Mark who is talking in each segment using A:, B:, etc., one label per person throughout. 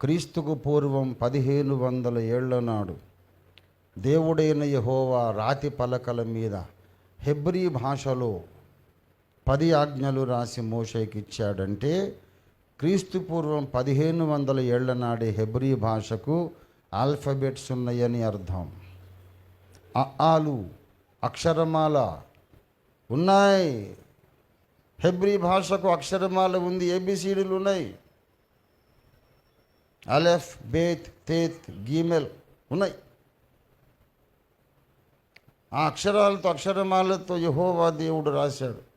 A: క్రీస్తుకు పూర్వం పదిహేను వందల ఏళ్ళ నాడు దేవుడైన యహోవా రాతి పలకల మీద హెబ్రీ భాషలో పది ఆజ్ఞలు రాసి మోషేకి ఇచ్చాడంటే క్రీస్తు పూర్వం పదిహేను వందల ఏళ్ళ నాడే హెబ్రీ భాషకు ఆల్ఫబెట్స్ ఉన్నాయని అర్థం. ఆలు అక్షరమాల ఉన్నాయి. హెబ్రీ భాషకు అక్షరమాల ఉంది ఏబిసిడీలు ఉన్నాయి? అలెఫ్ బేత్ తేత్ గీమెల్ ఉన్నాయి. ఆ అక్షరాలతో అక్షరమాలతో యహోవా దేవుడు రాశాడు.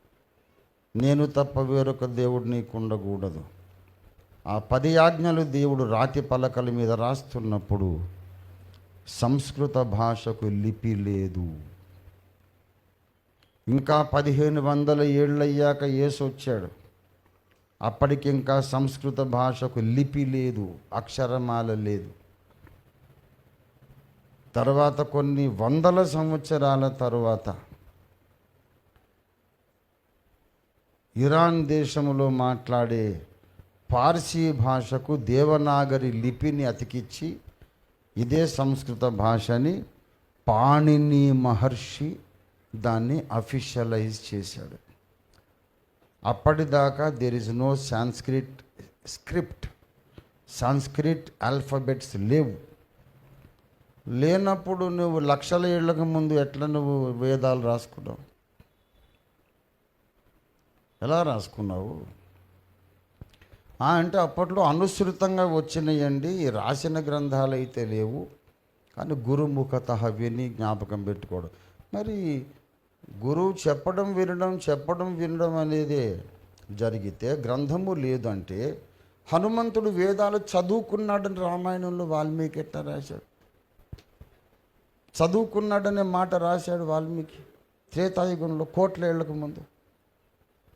A: నేను తప్ప వేరొక దేవుడు నీకుండకూడదు. ఆ పది ఆజ్ఞలు దేవుడు రాతి పలకల మీద రాస్తున్నప్పుడు సంస్కృత భాషకు లిపి లేదు. ఇంకా పదిహేను వందల ఏళ్ళయ్యాక యేసు వచ్చాడు. అప్పటికి ఇంకా సంస్కృత భాషకు లిపి లేదు అక్షరమాల లేదు. తర్వాత కొన్ని వందల సంవత్సరాల తరువాత ఇరాన్ దేశంలో మాట్లాడే పార్సీ భాషకు దేవనాగరి లిపిని అతికిచ్చి ఇదే సంస్కృత భాషని పాణిని మహర్షి దాన్ని అఫీషియలైజ్ చేశాడు. అప్పటిదాకా there is no Sanskrit script Sanskrit alphabets లేవు. లేనప్పుడు నువ్వు లక్షల ఏళ్ళకు ముందు ఎట్లా నువ్వు వేదాలు రాసుకున్నావు? ఎలా రాసుకున్నావు? అంటే అప్పట్లో అనుసృతంగా వచ్చినాయండి రాసిన గ్రంథాలు అయితే లేవు కానీ గురుముఖత విని జ్ఞాపకం పెట్టుకోవడం. మరి గురువు చెప్పడం వినడం చెప్పడం వినడం అనేది జరిగితే గ్రంథము లేదంటే హనుమంతుడు వేదాలు చదువుకున్నాడని రామాయణంలో వాల్మీకి ఎట్లా రాశాడు? చదువుకున్నాడనే మాట రాశాడు వాల్మీకి త్రేతాయుగంలో కోట్ల ఏళ్ళకు ముందు.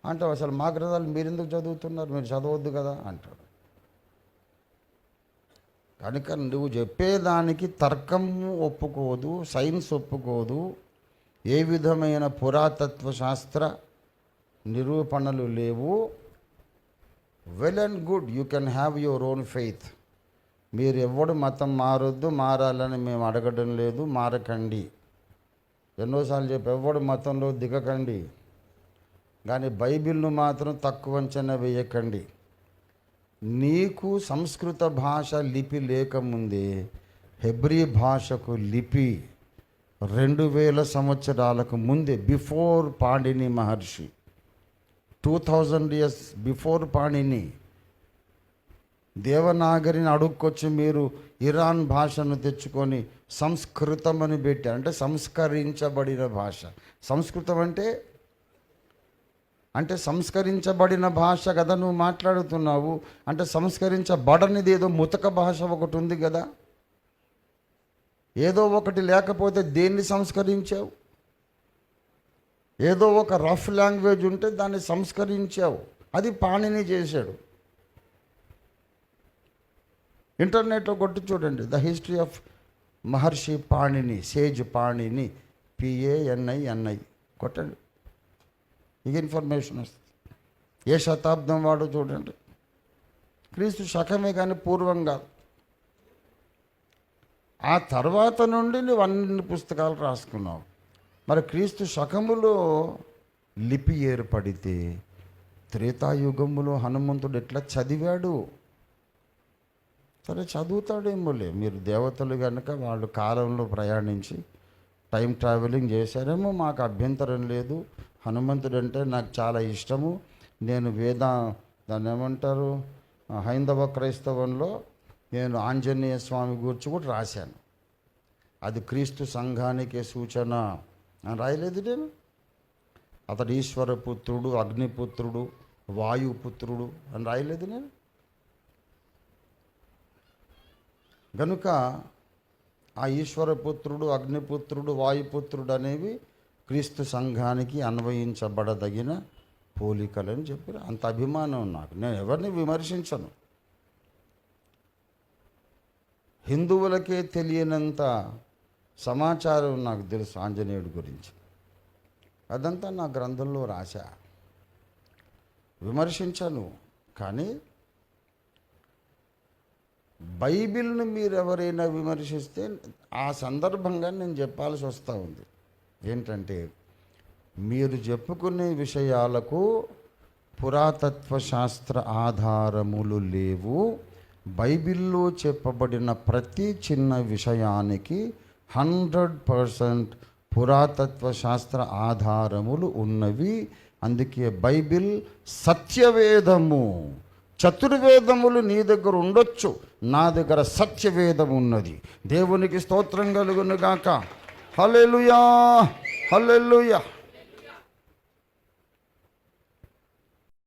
A: అంటే అసలు మా గ్రంథాలు మీరెందుకు చదువుతున్నారు? మీరు చదవద్దు కదా అంటాడు. కనుక నువ్వు చెప్పేదానికి తర్కము ఒప్పుకోదు సైన్స్ ఒప్పుకోదు ఏ విధమైన పురాతత్వ శాస్త్ర నిరూపణలు లేవు. Well and good you can have your own faith మీరు ఎవడు మతం మారొద్దు మారాలని మేము అడగడం లేదు మారకండి. ఎన్నోసార్లు చెప్పి ఎవడు మతంలో దిగకండి. కానీ బైబిల్ను మాత్రం తక్కువ అంచనా వేయకండి. నీకు సంస్కృత భాష లిపి లేకముందే హెబ్రీ భాషకు లిపి రెండు వేల సంవత్సరాలకు ముందే before Panini Maharshi two thousand years before Panini దేవనాగరిని అడుక్కొచ్చి మీరు ఇరాన్ భాషను తెచ్చుకొని సంస్కృతం అని పెట్టారు. అంటే సంస్కరించబడిన భాష. సంస్కృతం అంటే? అంటే సంస్కరించబడిన భాష కదా నువ్వు మాట్లాడుతున్నావు. అంటే సంస్కరించబడనిది ఏదో ముతక భాష ఒకటి ఉంది కదా? ఏదో ఒకటి లేకపోతే దేన్ని సంస్కరించావు? ఏదో ఒక రఫ్ లాంగ్వేజ్ ఉంటే దాన్ని సంస్కరించావు. అది పాణిని చేశాడు. ఇంటర్నెట్లో కొట్టి చూడండి. The history of Maharshi Panini sage Panini P A N I N I కొట్టండి. ఇక ఇన్ఫర్మేషన్ వస్తుంది. ఏ శతాబ్దం వాడో చూడండి. క్రీస్తు శకమే కానీ పూర్వం కాదు. ఆ తర్వాత నుండి నువ్వు అన్ని పుస్తకాలు రాసుకున్నావు. మరి క్రీస్తు శకములో లిపి ఏర్పడితే త్రేతాయుగములో హనుమంతుడు ఎట్లా చదివాడు? సరే చదువుతాడేమోలే. మీరు దేవతలు కనుక వాళ్ళు కాలంలో ప్రయాణించి టైం ట్రావెలింగ్ చేశారేమో మాకు అభ్యంతరం లేదు. హనుమంతుడు అంటే నాకు చాలా ఇష్టము. నేను వేద దాన్ని ఏమంటారు? హైందవ క్రైస్తవంలో నేను ఆంజనేయ స్వామి గురించి కూడా రాశాను. అది క్రీస్తు సంఘానికే సూచన. అని రాయలేదు నేను. అతడు ఈశ్వరపుత్రుడు అగ్నిపుత్రుడు వాయుపుత్రుడు అని రాయలేదు నేను. గనుక ఆ ఈశ్వరపుత్రుడు అగ్నిపుత్రుడు వాయుపుత్రుడు అనేవి క్రీస్తు సంఘానికి అన్వయించబడదగిన పోలికలని చెప్పారు. అంత అభిమానం నాకు. నేను ఎవరిని విమర్శించను. హిందువులకే తెలియనంత సమాచారం నాకు తెలుసు ఆంజనేయుడి గురించి. అదంతా నా గ్రంథంలో రాశా. విమర్శించను కానీ బైబిల్ను మీరు ఎవరైనా విమర్శిస్తే ఆ సందర్భంగా నేను చెప్పాల్సి వస్తూ ఉంది. ఏంటంటే మీరు చెప్పుకునే విషయాలకు పురాతత్వ శాస్త్ర ఆధారములు లేవు. బైబిల్లో చెప్పబడిన ప్రతి చిన్న విషయానికి హండ్రెడ్ పర్సెంట్ పురాతత్వ శాస్త్ర ఆధారములు ఉన్నవి. అందుకే బైబిల్ సత్యవేదము. చతుర్వేదములు నీ దగ్గర ఉండొచ్చు నా దగ్గర సత్యవేదం ఉన్నది. దేవునికి స్తోత్రం కలుగును గాక. హలెలుయా